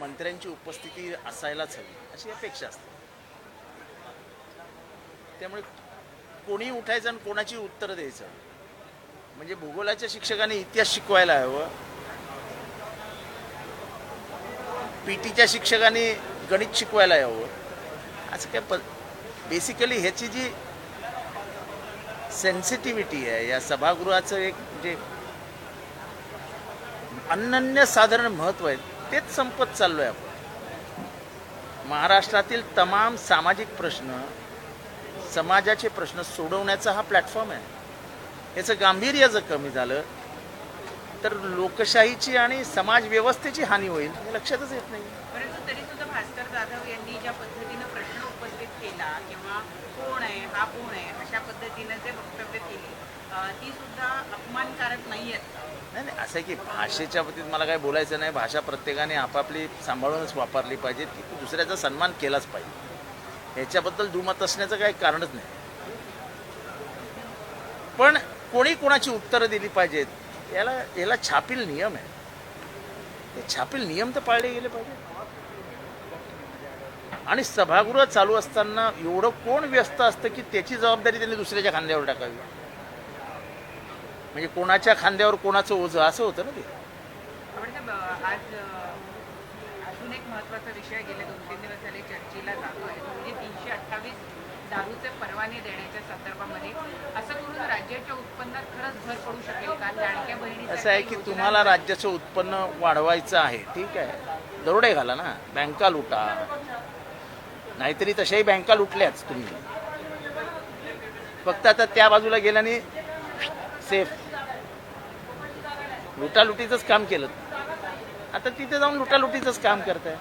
मंत्र्यांची उपस्थिती असायलाच हवी अशी अपेक्षा असते. त्यामुळे कोणी उठायचं आणि कोणाची उत्तरं द्यायचं? म्हणजे भूगोलाच्या शिक्षकाने इतिहास शिकवायला हवं. पीटीच्या शिक्षकाने गणित शिकवायला हवं. असं काय प बेसिकली ह्याची जी सेन्सिटिव्हिटी आहे या सभागृहाचं एक म्हणजे अनन्य साधारण महत्त्व आहे तेच संपत चाललोय आपण. महाराष्ट्रातील तमाम सामाजिक प्रश्न समाजाचे प्रश्न सोडवण्याचा हा प्लॅटफॉर्म आहे. याचं गांभीर्य जर कमी झालं तर लोकशाहीची आणि समाज व्यवस्थेची हानी होईल हे लक्षातच येत नाही. परंतु तरी सुद्धा भास्कर जाधव यांनी ज्या पद्धतीनं प्रश्न उपस्थित केला किंवा कोण आहे हा कोण आहे अशा पद्धतीनं जे वक्तव्य केली ती सुद्धा अपमानकारक नाही आहेत नाही नाही असं आहे की भाषेच्या बाबतीत मला काही बोलायचं नाही. भाषा प्रत्येकाने आपापली सांभाळूनच वापरली पाहिजे. की दुसऱ्याचा सन्मान केलाच पाहिजे. ह्याच्याबद्दल दुमत असण्याचं काही कारणच नाही. पण कोणी कोणाची उत्तरं दिली पाहिजेत याला याला छापील नियम आहे. हे छापील नियम तर पाळले गेले पाहिजे आणि सभागृह चालू असताना एवढं कोण व्यस्त असतं की त्याची जबाबदारी त्यांनी दुसऱ्याच्या खांद्यावर टाकावी? म्हणजे कोणाच्या खांद्यावर कोणाचं ओझं असं होतं ना ते. आज अजून एक विषय गेले दोन तीन दिवस झाले चर्चेला म्हणजे तीनशे अठ्ठावीस दारूचे परवाने देण्याच्या संदर्भामध्ये असं करून राज्याच्या उत्पन्नात खरंच भर पडू शकेल का? लाडक्या बहिणी असं आहे की तुम्हाला राज्याचं उत्पन्न वाढवायचं आहे ठीक आहे. दरोडे घाला ना. बँका लुटा. नाहीतरी तशाही बँका लुटल्याच तुम्ही. फक्त आता त्या बाजूला गेल्याने सेफ लुटालुटीचंच काम केलं. आता तिथे जाऊन लुटालुटीचंच काम करताय.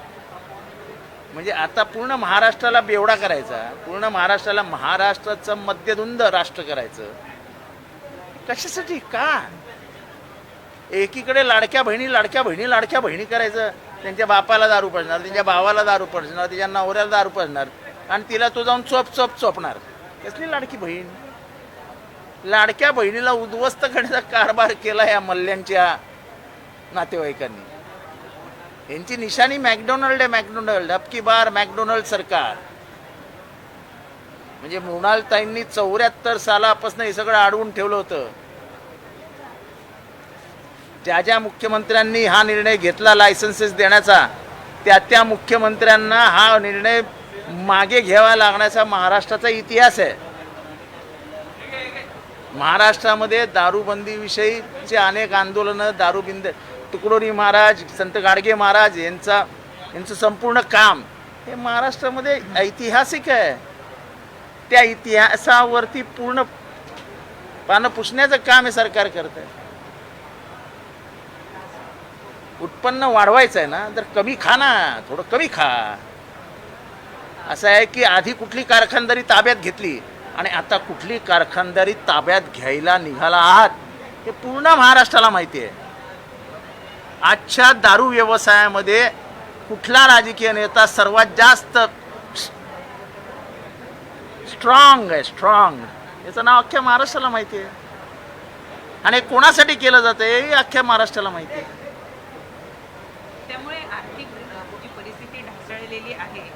म्हणजे आता पूर्ण महाराष्ट्राला बेवडा करायचा. पूर्ण महाराष्ट्राला महाराष्ट्राचं मध्यधुंद राष्ट्र करायचं. कशासाठी? का? एकीकडे लाडक्या बहिणी लाडक्या बहिणी लाडक्या बहिणी करायचं. त्यांच्या बापाला दारू पडणार त्यांच्या भावाला दारू पडणार त्यांच्या नवऱ्याला दारू पडणार. आणि तिला तो जाऊन चोप चोप चोपणार. कसली लाडकी बहीण? लाडक्या बहिणीला उद्ध्वस्त करण्याचा कारभार केला या मल्ल्यांच्या नातेवाईकांनी. यांची निशाणी मॅकडोनल्ड आहे मॅकडोनल्ड. अबकी बार मॅकडोनल्ड सरकार. म्हणजे मृणालताईंनी चौऱ्याहत्तर सालापासून हे सगळं अडवून ठेवलं होतं. ज्या ज्या मुख्यमंत्र्यांनी हा निर्णय घेतला लायसन्सेस देण्याचा त्या त्या मुख्यमंत्र्यांना हा निर्णय मागे घ्यावा लागण्याचा महाराष्ट्राचा इतिहास आहे. महाराष्ट्रामध्ये दारूबंदीविषयीचे अनेक आंदोलनं दारूबिंद तुकडोरी महाराज संत गाडगे महाराज यांचा यांचं संपूर्ण काम हे महाराष्ट्रामध्ये ऐतिहासिक आहे. त्या इतिहासावरती पूर्ण पानं पुसण्याचं काम हे सरकार करत आहे. उत्पन्न वाढवायचं आहे ना तर कमी खा ना थोडं कमी खा. असं आहे की आधी कुठली कारखानदारी ताब्यात घेतली आणि आता कुठली कारखानदारी ताब्यात घ्यायला निघाला आहात हे पूर्ण महाराष्ट्राला माहिती आहे. आजच्या दारू व्यवसायामध्ये कुठला राजकीय नेता सर्वात जास्त स्ट्रॉंग आहे स्ट्रॉंग याचं नाव अख्ख्या महाराष्ट्राला माहिती आहे. आणि कोणासाठी केलं जातं हे अख्ख्या महाराष्ट्राला माहिती आहे. त्यामुळे आर्थिक परिस्थिती ढासळलेली आहे.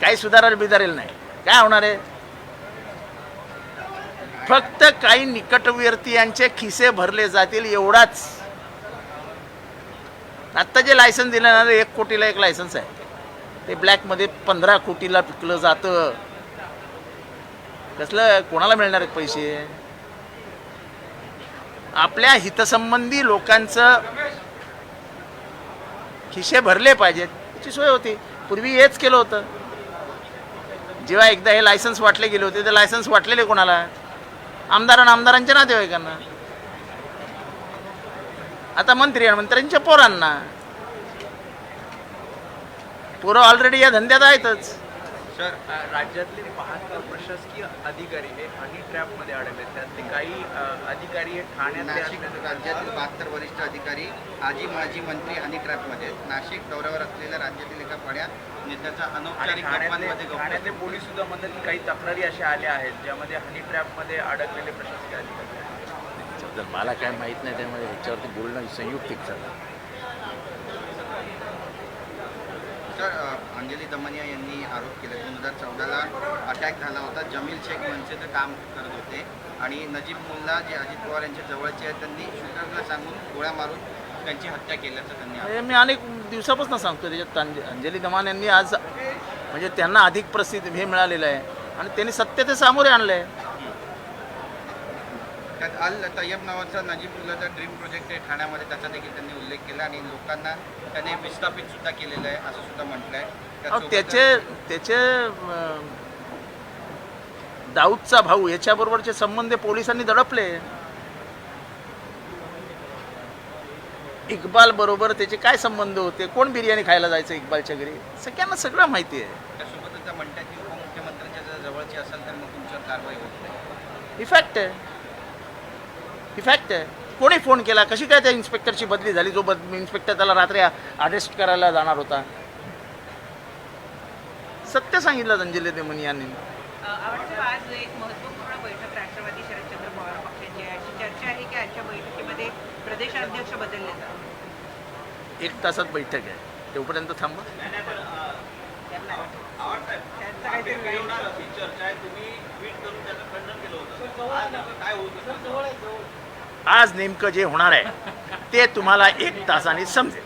काही सुधारेल बिधारेल नाही. काय होणार आहे? फक्त काही निकटवर्तीयांचे खिसे भरले जातील एवढाच. आत्ता जे लायसन्स दिलं ना एक कोटीला एक लायसन्स आहे. ते ब्लॅकमध्ये पंधरा कोटीला पिकलं जातं. कसलं? कोणाला मिळणार आहेत पैसे? आपल्या हितसंबंधी लोकांचं खिसे भरले पाहिजेत. त्याची सोय होती. पूर्वी हेच केलं होतं. जेव्हा एकदा हे लायसन्स वाटले गेले होते ते लायसन्स वाटलेले कोणाला? आमदार आणि आमदारांच्या नातेवाईकांना. आता मंत्री आणि मंत्र्यांच्या पोरांना. पोरं ऑलरेडी या धंद्यात आहेतच. सर राज्यातले बहात्तर प्रशासकीय अधिकारी हे हनी ट्रॅपमध्ये अडकले त्यातले काही अधिकारी हे ठाण्यातले नाशिक राज्यातील बहात्तर वरिष्ठ अधिकारी आजी माजी मंत्री हनी ट्रॅपमध्ये नाशिक दौऱ्यावर असलेल्या राज्यातील एका बड्या नेत्याचा आणि अनौपचारिक ठाण्यातले जपानमध्ये ठाण्यातले गप्पा पोलीस सुद्धा म्हणतात की काही तक्रारी अशा आल्या आहेत ज्यामध्ये हनी ट्रॅपमध्ये अडकलेले प्रशासकीय अधिकारी आहेत. त्याच्याबद्दल मला काय माहीत नाही त्यामुळे ह्याच्यावरती बोलणं संयुक्तिक झालं अंजली दमनिया यांनी आरोप केले दोन हजार चौदाला अटॅक झाला होता. जमील शेख मनसेचं काम करत होते. आणि नजीब मुल्ला जे अजित पवार यांच्या जवळचे आहेत त्यांनी शूटरला सांगून गोळ्या मारून त्यांची हत्या केल्याचं त्यांनी हे मी अनेक दिवसापासून सांगतो त्याच्यात अंज- अंजली दमान यांनी आज म्हणजे त्यांना अधिक प्रसिद्ध हे मिळालेलं आहे. आणि त्यांनी सत्य ते सामोरे आणलं आहे त्यात अल तय्यब नावाचा नजीबुल्लाचा ड्रीम प्रोजेक्ट आहे ठाण्यामध्ये त्याचा देखील त्यांनी उल्लेख केला आणि लोकांना त्याने विस्थापित सुद्धा केलेलं आहे असं सुद्धा अहो, त्याचसोबत- त्याचे त्याचे अं, दाऊदचा भाऊ याच्याबरोबरचे संबंध पोलिसांनी दडपले. इक्बाल बरोबर त्याचे काय संबंध होते? कोण बिर्याणी खायला जायचं इक्बालच्या घरी? सगळ्यांना सगळं माहिती आहे. त्यासोबतच त्या म्हणतात की उपमुख्यमंत्र्यांच्या जर जवळचे असेल तर मग तुमच्यावर कारवाई होत नाही. इफॅक्ट आहे. इफॅक्ट आहे. कोणी फोन केला? कशी काय त्या इन्स्पेक्टरची बदली झाली? जो बद इन्स्पेक्टर त्याला रात्री अरेस्ट करायला जाणार होता. सत्य सांगितलं अंजली देमनी यांनी. अ, आवडतं आज एक महत्त्वपूर्ण बैठक राष्ट्रवादी शरदचंद्र पवार पक्षाची अशी चर्चा आहे की आजच्या बैठकीमध्ये प्रदेशाध्यक्ष बदलले जातात एक तासात बैठक आहे. तेवढपर्यंत थांबा. त्यांचं काहीतरी वेळ. आज नेमकं जे होणार आहे ते तुम्हाला एक तासाने समजेल.